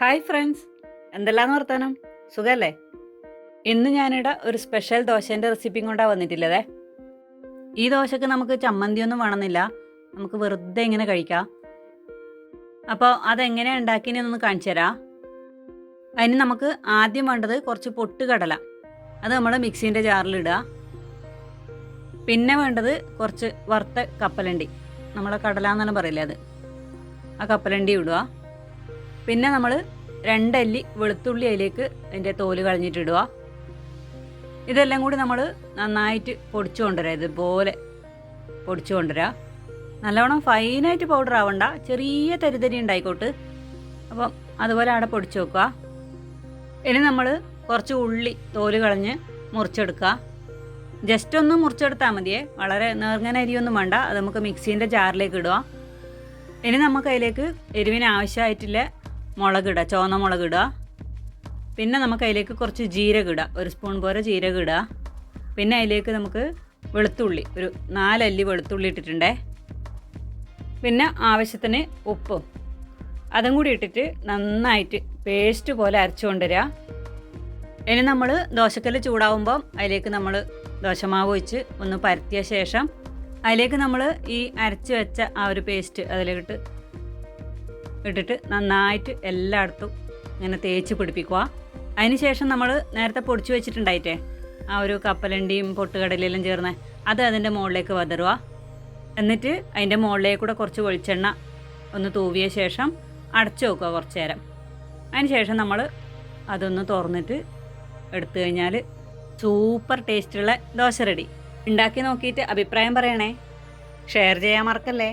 Hi friends എന്തെല്ലാം വർത്താനം? സുഖല്ലേ? ഇന്ന് ഞാനിവിടെ ഒരു സ്പെഷ്യൽ ദോശേന്റെ റെസിപ്പിയും കൊണ്ടാണ് വന്നിട്ടില്ലതേ. ഈ ദോശക്ക് നമുക്ക് ചമ്മന്തിയൊന്നും വേണമെന്നില്ല. നമുക്ക് വെറുതെ ഇങ്ങനെ കഴിക്കാം. അപ്പോൾ അതെങ്ങനെയാണ് ഉണ്ടാക്കിയെന്നൊന്ന് കാണിച്ചു തരാം. അതിന് നമുക്ക് ആദ്യം വേണ്ടത് കുറച്ച് പൊട്ട് കടല അത് നമ്മൾ മിക്സീന്റെ ജാറിലിടുക. പിന്നെ വേണ്ടത് കുറച്ച് വറുത്ത കപ്പലണ്ടി. നമ്മളെ കടല എന്നെല്ലാം പറയില്ലേ അത്. ആ കപ്പലണ്ടി ഇടുക. പിന്നെ നമ്മൾ രണ്ടല്ലി വെളുത്തുള്ളി അതിലേക്ക് അതിന്റെ തോൽ കളഞ്ഞിട്ടിടുക. ഇതെല്ലാം കൂടി നമ്മൾ നന്നായിട്ട് പൊടിച്ചു കൊണ്ടുവരാം. ഇതുപോലെ പൊടിച്ചു കൊണ്ടുവരാം. നല്ലവണ്ണം ഫൈനായിട്ട് പൗഡർ ആവണ്ട. ചെറിയ തരിതരി ഉണ്ടായിക്കോട്ട്. അപ്പം അതുപോലെ അവിടെ പൊടിച്ചു വെക്കുക. ഇനി നമ്മൾ കുറച്ച് ഉള്ളി തോൽ കളഞ്ഞ് മുറിച്ചെടുക്കുക. ജസ്റ്റ് ഒന്ന് മുറിച്ചെടുത്താൽ മതിയേ. വളരെ നേർങ്ങനെ അരിയൊന്നും വേണ്ട. അത് നമുക്ക് മിക്സീന്റെ ജാറിലേക്ക് ഇടുക. ഇനി നമുക്ക് അതിലേക്ക് എരിവിന് ആവശ്യമായിട്ടില്ല മുളകിടുക ചുവന്ന മുളകിടുക പിന്നെ നമുക്ക് അതിലേക്ക് കുറച്ച് ജീരകം ഇടുക ഒരു സ്പൂൺ പോലെ ജീരകം ഇടുക പിന്നെ അതിലേക്ക് നമുക്ക് വെളുത്തുള്ളി ഒരു നാലല്ലി വെളുത്തുള്ളി ഇട്ടിട്ടുണ്ടേ. പിന്നെ ആവശ്യത്തിന് ഉപ്പും. അതും കൂടി ഇട്ടിട്ട് നന്നായിട്ട് പേസ്റ്റ് പോലെ അരച്ചു കൊണ്ടുവരിക ഇനി നമ്മൾ ദോശക്കല്ല് ചൂടാവുമ്പം അതിലേക്ക് നമ്മൾ ദോശമാവ് ഒഴിച്ച് ഒന്ന് പരത്തിയ ശേഷം അതിലേക്ക് നമ്മൾ ഈ അരച്ച് വെച്ച ആ ഒരു പേസ്റ്റ് അതിലേക്കിട്ട് ഇട്ടിട്ട് നന്നായിട്ട് എല്ലായിടത്തും ഇങ്ങനെ തേച്ച് പിടിപ്പിക്കുക. അതിന് ശേഷം നമ്മൾ നേരത്തെ പൊടിച്ചു വെച്ചിട്ടുണ്ടായിട്ടേ ആ ഒരു കപ്പലണ്ടിയും പൊട്ടുകടലെല്ലാം ചേർന്ന് അത് അതിന്റെ മുകളിലേക്ക് വതറുക. എന്നിട്ട് അതിന്റെ മുകളിലേക്ക് കൂടെ കുറച്ച് വെളിച്ചെണ്ണ ഒന്ന് തൂവിയ ശേഷം അടച്ചു വെക്കുക കുറച്ച് നേരം. അതിന് ശേഷം നമ്മൾ അതൊന്ന് തുറന്നിട്ട് എടുത്തു കഴിഞ്ഞാൽ സൂപ്പർ ടേസ്റ്റുള്ള ദോശ റെഡി. ഉണ്ടാക്കി നോക്കിയിട്ട് അഭിപ്രായം പറയണേ. ഷെയർ ചെയ്യാൻ മറക്കല്ലേ?